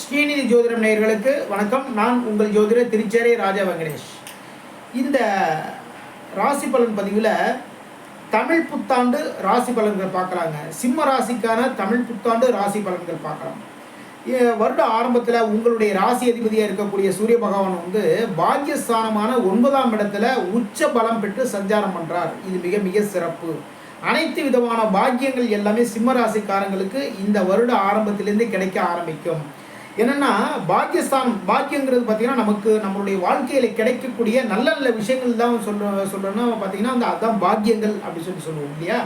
ஸ்ரீநிதி ஜோதிடம் நேயர்களுக்கு வணக்கம். நான் உங்கள் ஜோதிடர் திருச்சேரை ராஜா வெங்கடேஷ். இந்த ராசி பலன் பதிவில் தமிழ் புத்தாண்டு ராசி பலன்கள் பார்க்கலாங்க. சிம்ம ராசிக்கான தமிழ் புத்தாண்டு ராசி பலன்கள் பார்க்கலாம். வருட ஆரம்பத்தில் உங்களுடைய ராசி அதிபதியாக இருக்கக்கூடிய சூரிய பகவான் வந்து பாக்கியஸ்தானமான ஒன்பதாம் இடத்துல உச்ச பலம் பெற்று சஞ்சாரம் பண்ணுறார் இது மிக மிக சிறப்பு. அனைத்து விதமான பாக்கியங்கள் எல்லாமே சிம்ம ராசிக்காரங்களுக்கு இந்த வருட ஆரம்பத்திலேருந்து கிடைக்க ஆரம்பிக்கும். என்னென்னா பாக்கியஸ்தான் பாக்கியங்கிறது பார்த்தீங்கன்னா நமக்கு நம்மளுடைய வாழ்க்கையில் கிடைக்கக்கூடிய நல்ல நல்ல விஷயங்கள் தான் சொல்ல சொல்கிறோன்னா பார்த்தீங்கன்னா அந்த அதான் பாக்கியங்கள் அப்படின்னு சொல்லி சொல்லுவோம் இல்லையா?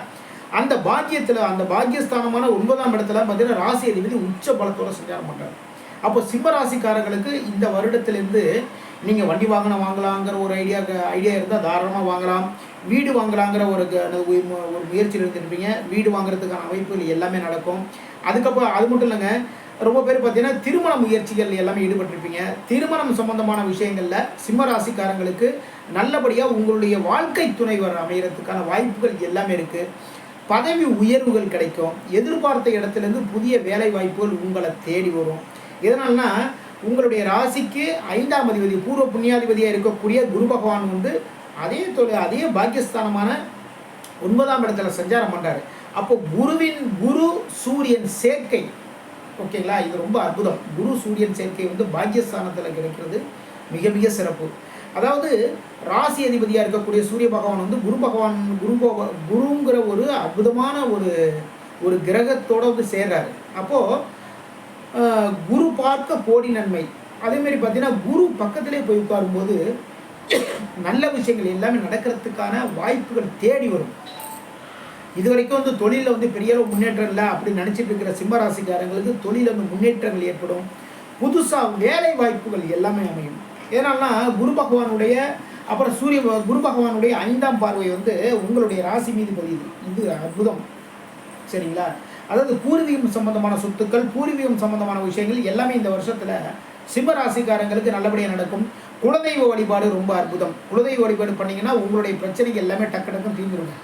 அந்த பாக்கியத்தில் அந்த பாக்கியஸ்தானமான ஒன்பதாம் இடத்துல பார்த்தீங்கன்னா ராசி அதிபதி உச்ச பலத்தோடு சஞ்சாரம் பண்ணுறாரு அப்போ சிம்மராசிக்காரர்களுக்கு இந்த வருடத்திலேருந்து நீங்கள் வண்டி வாங்கின வாங்கலாங்கிற ஒரு ஐடியா ஐடியா இருந்தால் தாராளமாக வாங்கலாம். வீடு வாங்கலாங்கிற ஒரு ஒரு ஒரு முயற்சியில் இருந்துருப்பீங்க. வீடு வாங்குறதுக்கான அமைப்புகள் எல்லாமே நடக்கும். அதுக்கப்புறம் அது மட்டும் இல்லைங்க ரொம்ப பேர் பார்த்தீங்கன்னா திருமண முயற்சிகள் எல்லாமே ஈடுபட்டிருப்பீங்க. திருமணம் சம்பந்தமான விஷயங்களில் சிம்ம ராசிக்காரங்களுக்கு நல்லபடியாக உங்களுடைய வாழ்க்கை துணைவர் அமையறதுக்கான வாய்ப்புகள் எல்லாமே இருக்குது பதவி உயர்வுகள் கிடைக்கும். எதிர்பார்த்த இடத்துலேருந்து புதிய வேலை வாய்ப்புகள் உங்களை தேடி வரும். எதனால்னா உங்களுடைய ராசிக்கு ஐந்தாம் அதிபதி பூர்வ புண்ணியாதிபதியாக இருக்கக்கூடிய குரு பகவான் வந்து அதே தொழில் அதே பாக்கியஸ்தானமான ஒன்பதாம் இடத்துல சஞ்சாரம் பண்ணுறாரு அப்போ குருவின் குரு சூரியன் சேர்க்கை ஓகேங்களா இது ரொம்ப அற்புதம். குரு சூரியன் சேர்க்கை வந்து பாக்கியஸ்தானத்தில் கிடைக்கிறது மிக மிக சிறப்பு. அதாவது ராசி அதிபதியாக இருக்கக்கூடிய சூரிய பகவான் வந்து குரு பகவான் குரு குருங்கிற ஒரு அற்புதமான ஒரு ஒரு கிரகத்தோடு வந்து சேர்றாரு. அப்போது குரு பார்க்க போடி நன்மை. அதேமாரி பார்த்தீங்கன்னா குரு பக்கத்திலே போய் உட்காரும்போது நல்ல விஷயங்கள் எல்லாமே நடக்கிறதுக்கான வாய்ப்புகள் தேடி வரும். இது வரைக்கும் வந்து தொழிலில் வந்து பெரிய அளவு முன்னேற்றம் இல்லை அப்படின்னு நினச்சிட்டு இருக்கிற சிம்மராசிக்காரங்களுக்கு தொழிலில் வந்து முன்னேற்றங்கள் ஏற்படும். புதுசாக வேலை வாய்ப்புகள் எல்லாமே அமையும். ஏன்னால்னா குரு பகவானுடைய அப்புறம் சூரிய குரு பகவானுடைய ஐந்தாம் பார்வை வந்து உங்களுடைய ராசி மீது பதியுது. இது அற்புதம். சரிங்களா? அதாவது பூர்வீகம் சம்பந்தமான சொத்துக்கள் பூர்வீகம் சம்பந்தமான விஷயங்கள் எல்லாமே இந்த வருஷத்தில் சிம்ம ராசிக்காரங்களுக்கு நல்லபடியாக நடக்கும். குலதெய்வ வழிபாடு ரொம்ப அற்புதம். குலதெய்வ வழிபாடு பண்ணிங்கன்னா உங்களுடைய பிரச்சனைகள் எல்லாமே டக்கு டக்குன்னு தீர்ந்துருங்க.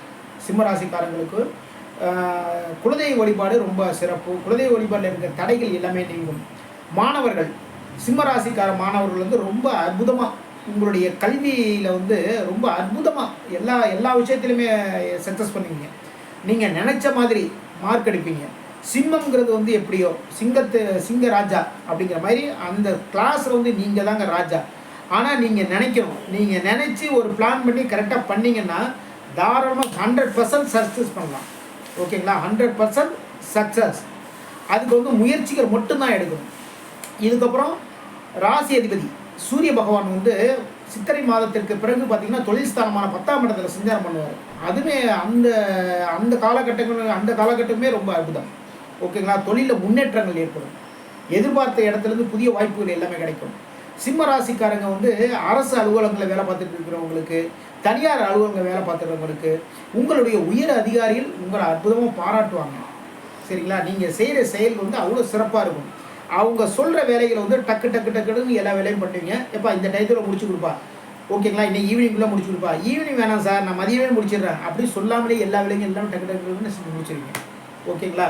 சிம்மராசிக்காரங்களுக்கு குலதெய்வ வழிபாடு ரொம்ப சிறப்பு. குலதெய்வ வழிபாடில் இருக்கிற தடைகள் எல்லாமே நீங்கும். மாணவர்கள் சிம்மராசிக்கார மாணவர்கள் வந்து ரொம்ப அற்புதமாக உங்களுடைய கல்வியில் வந்து ரொம்ப அற்புதமாக எல்லா எல்லா விஷயத்துலையுமே சக்ஸஸ் பண்ணுவீங்க நீங்கள் நினச்ச மாதிரி மார்க் எடுப்பீங்க. சிம்மங்கிறது வந்து எப்படியோ சிங்கத்து சிங்க ராஜா அப்படிங்கிற மாதிரி அந்த கிளாஸில் வந்து நீங்கள் தாங்க ராஜா. ஆனால் நீங்கள் நினைக்கணும். நீங்கள் நினச்சி ஒரு பிளான் பண்ணி கரெக்டாக பண்ணிங்கன்னா தாராளமாக ஹண்ட்ரட் பர்சன்ட் சக்ஸஸ் பண்ணலாம். ஓகேங்களா? ஹண்ட்ரட் பர்சன்ட் சக்ஸஸ் அதுக்கு வந்து முயற்சிகள் மட்டும்தான் எடுக்கணும். இதுக்கப்புறம் ராசி அதிபதி சூரிய பகவான் வந்து சித்திரை மாதத்திற்கு பிறகு பார்த்தீங்கன்னா தொழில் ஸ்தானமான பத்தாம் இடத்துல சஞ்சாரம் பண்ணுவார். அதுவுமே அந்த அந்த காலகட்டங்கள் அந்த காலகட்டமே ரொம்ப அற்புதம். ஓகேங்களா? தொழிலில் முன்னேற்றங்கள் ஏற்படும். எதிர்பார்த்த இடத்துலேருந்து புதிய வாய்ப்புகள் எல்லாமே கிடைக்கும். சிம்ம ராசிக்காரங்க வந்து அரசு அலுவலகங்களில் வேலை பார்த்துட்டு இருக்கிறவங்களுக்கு தனியார் அலுவலகங்கள் வேலை பார்த்துறவங்களுக்கு உங்களுடைய உயர் அதிகாரிகள் உங்களை அற்புதமாக பாராட்டுவாங்க. சரிங்களா? நீங்கள் செய்கிற செயல் வந்து அவ்வளோ சிறப்பாக இருக்கும். அவங்க சொல்கிற வேலைகளை வந்து டக்கு டக்கு டக்குன்னு எல்லா வேலையும் பண்ணுவீங்க. எப்பா இந்த டயத்தில் முடிச்சு கொடுப்பா. ஓகேங்களா? இன்னைக்கு ஈவினிங்குள்ளே முடிச்சு கொடுப்பா. ஈவினிங் வேணாம் சார் நான் மதியமே முடிச்சிடுறேன். அப்படி சொல்லாமலே எல்லா வேலையும் எல்லாமே டக்கு டக்குன்னு முடிச்சிருவீங்க ஓகேங்களா?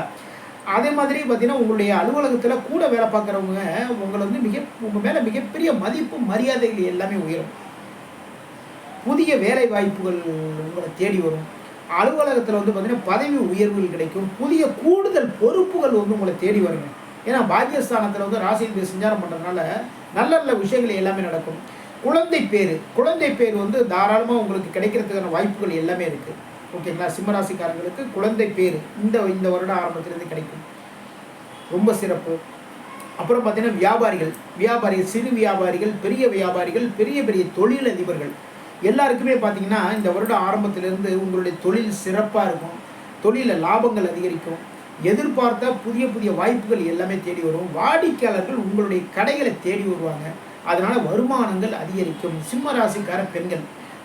அதே மாதிரி பார்த்தீங்கன்னா உங்களுடைய அலுவலகத்தில் கூட வேலை பார்க்குறவங்க உங்களை வந்து மிக உங்கள் மேலே மிகப்பெரிய மதிப்பு மரியாதைகள் எல்லாமே உயரும். புதிய வேலை வாய்ப்புகள் உங்களை தேடி வரும். அலுவலகத்தில் வந்து பார்த்திங்கன்னா பதவி உயர்வுகள் கிடைக்கும். புதிய கூடுதல் பொறுப்புகள் வந்து உங்களை தேடி வருங்க. ஏன்னா பாக்கியஸ்தானத்தில் வந்து ராசி சஞ்சாரம் பண்ணுறதுனால நல்ல நல்ல விஷயங்கள் எல்லாமே நடக்கும். குழந்தை பேர். குழந்தை பேர் வந்து தாராளமாக உங்களுக்கு கிடைக்கிறதுக்கான வாய்ப்புகள் எல்லாமே இருக்குது ஓகேங்களா? சிம்மராசிக்காரங்களுக்கு குழந்தை பேர் இந்த இந்த வருட ஆரம்பத்திலேருந்து கிடைக்கும். ரொம்ப சிறப்பு. அப்புறம் பார்த்தீங்கன்னா வியாபாரிகள். வியாபாரிகள் சிறு வியாபாரிகள் பெரிய வியாபாரிகள் பெரிய பெரிய தொழிலதிபர்கள். எல்லாருக்குமே பார்த்தீங்கன்னா இந்த வருட ஆரம்பத்திலிருந்து உங்களுடைய தொழில் சிறப்பாக இருக்கும். தொழிலில் லாபங்கள் அதிகரிக்கும். எதிர்பார்த்த புதிய புதிய வாய்ப்புகள் எல்லாமே தேடி வரும். வாடிக்கையாளர்கள் உங்களுடைய கடைகளை தேடி வருவாங்க. அதனால் வருமானங்கள் அதிகரிக்கும். சிம்ம ராசிக்கார பெண்கள்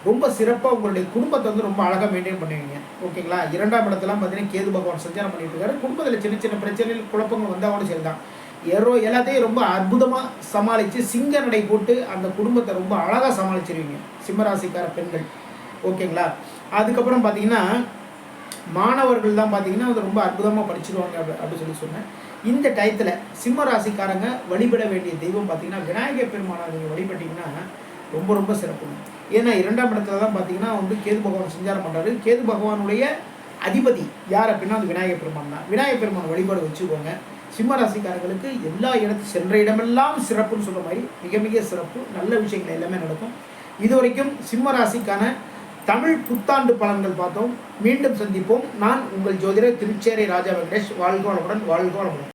ரொம்ப சிறப்பாக உங்களுடைய குடும்பத்தை வந்து ரொம்ப அழகாக மெயின்டைன் பண்ணுவீங்க. ஓகேங்களா? இரண்டாம் இடத்துலாம் பார்த்தீங்கன்னா கேது பகவான் சஞ்சாரம் பண்ணிட்டு இருக்காரு. குடும்பத்தில் சின்ன சின்ன பிரச்சனைகள் குழப்பங்கள் வந்தாலும் சரி தான் எரோ எல்லாத்தையும் ரொம்ப அற்புதமாக சமாளித்து சிங்க நடை போட்டு அந்த குடும்பத்தை ரொம்ப அழகாக சமாளிச்சிருவீங்க. சிம்மராசிக்கார பெண்கள். ஓகேங்களா? அதுக்கப்புறம் பார்த்தீங்கன்னா மாணவர்கள் தான் பார்த்தீங்கன்னா அது ரொம்ப அற்புதமாக படிச்சிருவாங்க அப்படி அப்படின்னு சொல்லி சொன்னேன். இந்த டயத்தில் சிம்ம ராசிக்காரங்க வழிபட வேண்டிய தெய்வம் பார்த்தீங்கன்னா விநாயகர் பெருமானை நீங்கள் வழிபட்டிங்கன்னா ரொம்ப ரொம்ப சிறப்புங்க ஏன்னா இரண்டாம் இடத்துல தான் பார்த்தீங்கன்னா வந்து கேது பகவான் சஞ்சாரம் பண்ணுறாரு கேது பகவானுடைய அதிபதி யார் அப்படின்னா அது விநாயகர் பெருமான் தான். விநாயகர் பெருமான் வழிபாடு வச்சுக்கோங்க. சிம்ம ராசிக்காரங்களுக்கு எல்லா இடத்து சென்ற இடமெல்லாம் சிறப்புன்னு சொல்கிற மாதிரி மிக மிக சிறப்பு நல்ல விஷயங்கள் எல்லாமே நடக்கும். இதுவரைக்கும் சிம்ம ராசிக்கான தமிழ் புத்தாண்டு பலன்கள் பார்த்தோம். மீண்டும் சந்திப்போம். நான் உங்கள் ஜோதிடர் திருச்சேரி ராஜா வெங்கடேஷ். வாழ்க வளமுடன் வாழ்க வளமுடன்.